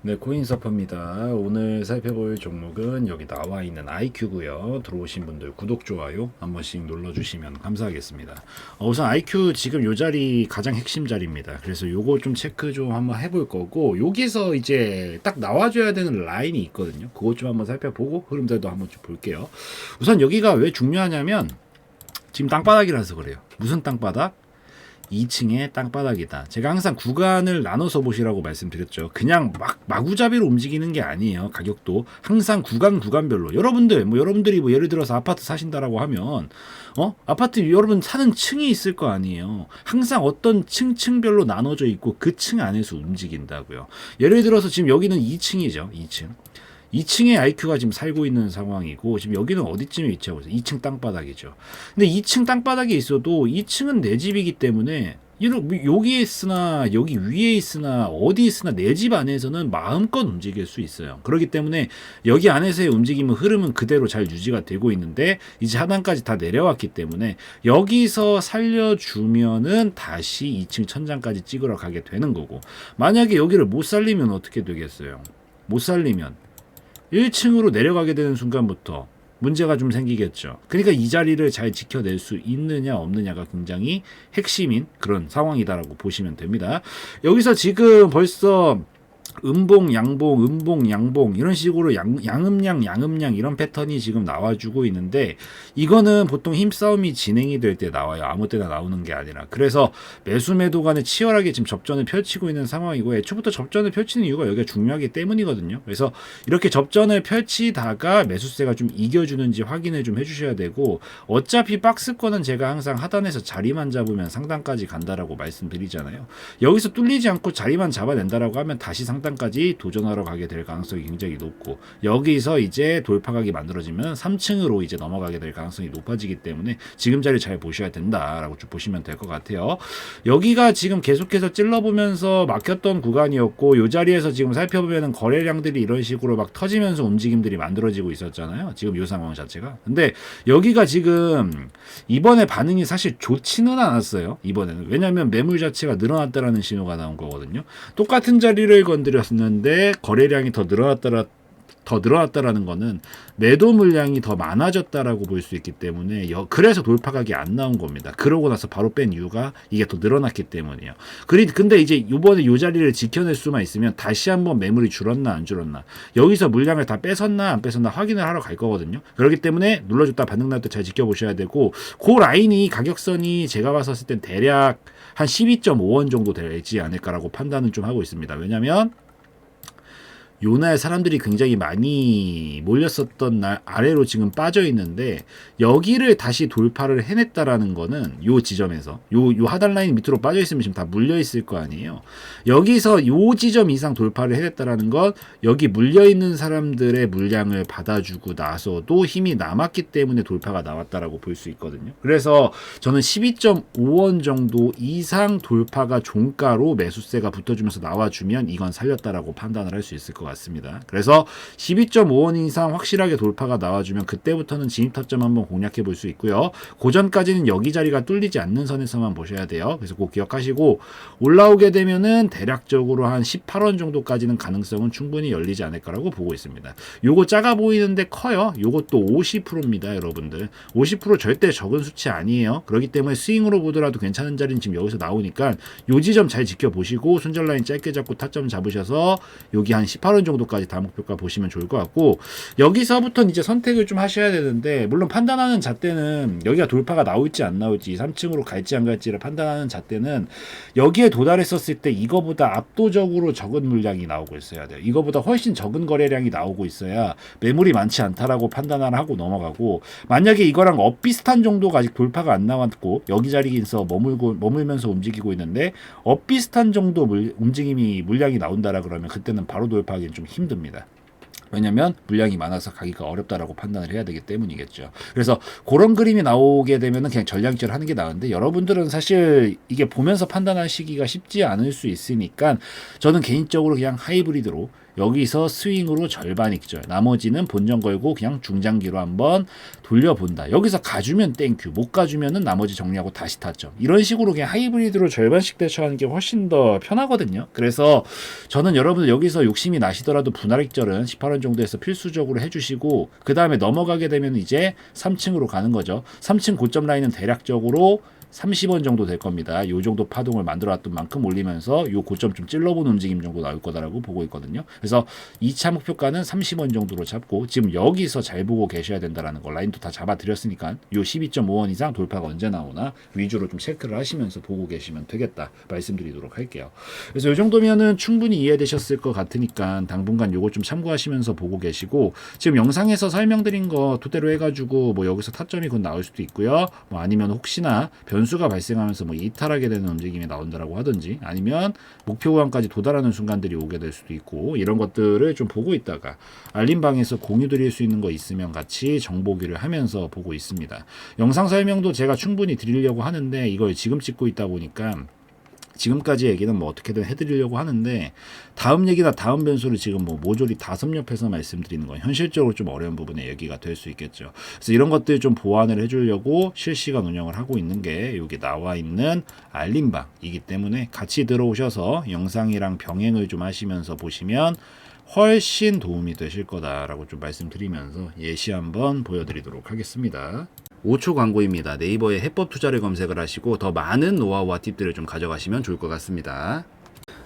네, 코인서퍼입니다. 오늘 살펴볼 종목은 여기 나와 있는 IQ고요. 들어오신 분들 구독, 좋아요 한 번씩 눌러주시면 감사하겠습니다. 어, 우선 IQ 지금 요 자리 가장 핵심 자리입니다. 그래서 요거 좀 체크 좀 한번 해볼 거고 여기서 이제 딱 나와줘야 되는 라인이 있거든요. 그것 좀 한번 살펴보고 흐름들도 한번 좀 볼게요. 우선 여기가 왜 중요하냐면 지금 땅바닥이라서 그래요. 무슨 땅바닥? 2층의 땅바닥이다. 제가 항상 구간을 나눠서 보시라고 말씀드렸죠. 그냥 막 마구잡이로 움직이는 게 아니에요. 가격도 항상 구간 구간별로. 여러분들 뭐 여러분들이 뭐 예를 들어서 아파트 사신다라고 하면 어 아파트 여러분 사는 층이 있을 거 아니에요. 항상 어떤 층층별로 나눠져 있고 그 층 안에서 움직인다고요. 예를 들어서 지금 여기는 2층이죠. 2층. 2층에 IQ가 지금 살고 있는 상황이고 지금 여기는 어디쯤에 위치하고 있어요? 2층 땅바닥이죠. 근데 2층 땅바닥에 있어도 2층은 내 집이기 때문에 이런 여기에 있으나 여기 위에 있으나 어디 있으나 내 집 안에서는 마음껏 움직일 수 있어요. 그렇기 때문에 여기 안에서의 움직임은 흐름은 그대로 잘 유지가 되고 있는데 이제 하단까지 다 내려왔기 때문에 여기서 살려주면은 다시 2층 천장까지 찍으러 가게 되는 거고 만약에 여기를 못 살리면 어떻게 되겠어요? 못 살리면 1층으로 내려가게 되는 순간부터 문제가 좀 생기겠죠. 그러니까 이 자리를 잘 지켜낼 수 있느냐 없느냐가 굉장히 핵심인 그런 상황이다라고 보시면 됩니다. 여기서 지금 벌써 음봉, 양봉, 음봉, 양봉 이런 식으로 양, 양음양, 양음양 이런 패턴이 지금 나와주고 있는데 이거는 보통 힘싸움이 진행이 될 때 나와요. 아무 때나 나오는 게 아니라 그래서 매수 매도 간에 치열하게 지금 접전을 펼치고 있는 상황이고 애초부터 접전을 펼치는 이유가 여기가 중요하기 때문이거든요. 그래서 이렇게 접전을 펼치다가 매수세가 좀 이겨주는지 확인을 좀 해주셔야 되고 어차피 박스권은 제가 항상 하단에서 자리만 잡으면 상단까지 간다라고 말씀드리잖아요. 여기서 뚫리지 않고 자리만 잡아낸다라고 하면 다시 상 단까지 도전하러 가게 될 가능성이 굉장히 높고 여기서 이제 돌파각이 만들어지면 3층으로 이제 넘어가게 될 가능성이 높아지기 때문에 지금 자리 잘 보셔야 된다라고 쭉 보시면 될 것 같아요. 여기가 지금 계속해서 찔러보면서 막혔던 구간이었고 이 자리에서 지금 살펴보면 거래량들이 이런 식으로 막 터지면서 움직임들이 만들어지고 있었잖아요. 지금 이 상황 자체가. 근데 여기가 지금 이번에 반응이 사실 좋지는 않았어요. 이번에는 왜냐하면 매물 자체가 늘어났다라는 신호가 나온 거거든요. 똑같은 자리를 건 드렸는데 거래량이 더 늘어났다라 더 늘어났다라는 거는 매도 물량이 더 많아졌다라고 볼 수 있기 때문에 여, 그래서 돌파각이 안 나온 겁니다. 그러고 나서 바로 뺀 이유가 이게 더 늘어났기 때문이에요. 그리 근데 이제 이번에 요 자리를 지켜낼 수만 있으면 다시 한번 매물이 줄었나 안 줄었나 여기서 물량을 다 뺏었나 안 뺏었나 확인을 하러 갈 거거든요. 그렇기 때문에 눌러줬다 반등 날때잘 지켜보셔야 되고 그 라인이 가격선이 제가 봤었을 땐 대략 한 12.5원 정도 되지 않을까라고 판단은 좀 하고 있습니다. 왜냐면 요날 사람들이 굉장히 많이 몰렸었던 날 아래로 지금 빠져 있는데 여기를 다시 돌파를 해냈다라는 거는 요 지점에서 요, 요 하단 라인 밑으로 빠져 있으면 지금 다 물려 있을 거 아니에요. 여기서 요 지점 이상 돌파를 해냈다라는 건 여기 물려 있는 사람들의 물량을 받아주고 나서도 힘이 남았기 때문에 돌파가 나왔다라고 볼 수 있거든요. 그래서 저는 12.5원 정도 이상 돌파가 종가로 매수세가 붙어주면서 나와주면 이건 살렸다라고 판단을 할 수 있을 것 같 습니다. 그래서 12.5원 이상 확실하게 돌파가 나와주면 그때부터는 진입 타점 한번 공략해 볼 수 있고요. 고전까지는 여기 자리가 뚫리지 않는 선에서만 보셔야 돼요. 그래서 꼭 기억하시고 올라오게 되면은 대략적으로 한 18원 정도까지는 가능성은 충분히 열리지 않을 까라고 보고 있습니다. 요거 작아 보이는데 커요. 요것도 50%입니다, 여러분들. 50% 절대 적은 수치 아니에요. 그렇기 때문에 스윙으로 보더라도 괜찮은 자리는 지금 여기서 나오니까 요 지점 잘 지켜보시고 순절 라인 짧게 잡고 타점 잡으셔서 여기 한 18원 정도까지 다목표가 보시면 좋을 것 같고 여기서부터는 이제 선택을 좀 하셔야 되는데 물론 판단하는 잣대는 여기가 돌파가 나올지 안 나올지 3층으로 갈지 안 갈지를 판단하는 잣대는 여기에 도달했었을 때 이거보다 압도적으로 적은 물량이 나오고 있어야 돼요. 이거보다 훨씬 적은 거래량이 나오고 있어야 매물이 많지 않다라고 판단을 하고 넘어가고 만약에 이거랑 엇비슷한 정도가 아직 돌파가 안 나왔고 여기 자리에서 머물고 머물면서 움직이고 있는데 엇비슷한 정도 물, 움직임이 물량이 나온다라 그러면 그때는 바로 돌파하기 는좀 힘듭니다. 왜냐면 물량이 많아서 가기가 어렵다라고 판단을 해야 되기 때문이겠죠. 그래서 그런 그림이 나오게 되면은 그냥 전량질 하는 게 나은데 여러분들은 사실 이게 보면서 판단하시기가 쉽지 않을 수 있으니까 저는 개인적으로 그냥 하이브리드로 여기서 스윙으로 절반 익절. 나머지는 본전 걸고 그냥 중장기로 한번 돌려본다. 여기서 가주면 땡큐. 못 가주면은 나머지 정리하고 다시 타점. 이런 식으로 그냥 하이브리드로 절반씩 대처하는 게 훨씬 더 편하거든요. 그래서 저는 여러분들 여기서 욕심이 나시더라도 분할 익절은 18원 정도에서 필수적으로 해주시고 그 다음에 넘어가게 되면 이제 3층으로 가는 거죠. 3층 고점 라인은 대략적으로 30원 정도 될 겁니다. 요 정도 파동을 만들어 왔던 만큼 올리면서 요 고점 좀 찔러보는 움직임 정도 나올 거다라고 보고 있거든요. 그래서 2차 목표가는 30원 정도로 잡고 지금 여기서 잘 보고 계셔야 된다라는 거 라인도 다 잡아 드렸으니까 요 12.5원 이상 돌파가 언제 나오나 위주로 좀 체크를 하시면서 보고 계시면 되겠다 말씀드리도록 할게요. 그래서 요 정도면은 충분히 이해되셨을 것 같으니까 당분간 요거 좀 참고하시면서 보고 계시고 지금 영상에서 설명드린 거 토대로 해가지고 뭐 여기서 타점이 곧 나올 수도 있고요. 뭐 아니면 혹시나 변 수가 발생하면서 뭐 이탈하게 되는 움직임이 나온다라고 하든지 아니면 목표 구간까지 도달하는 순간들이 오게 될 수도 있고 이런 것들을 좀 보고 있다가 알림방에서 공유 드릴 수 있는 거 있으면 같이 정보기를 하면서 보고 있습니다. 영상 설명도 제가 충분히 드리려고 하는데 이걸 지금 찍고 있다 보니까 지금까지 얘기는 뭐 어떻게든 해드리려고 하는데 다음 얘기나 다음 변수를 지금 뭐 모조리 다 섭렵해서 말씀드리는 건 현실적으로 좀 어려운 부분의 얘기가 될 수 있겠죠. 그래서 이런 것들 좀 보완을 해주려고 실시간 운영을 하고 있는 게 여기 나와 있는 알림방이기 때문에 같이 들어오셔서 영상이랑 병행을 좀 하시면서 보시면 훨씬 도움이 되실 거다라고 좀 말씀드리면서 예시 한번 보여드리도록 하겠습니다. 5초 광고입니다. 네이버에 해법 투자를 검색을 하시고 더 많은 노하우와 팁들을 좀 가져가시면 좋을 것 같습니다.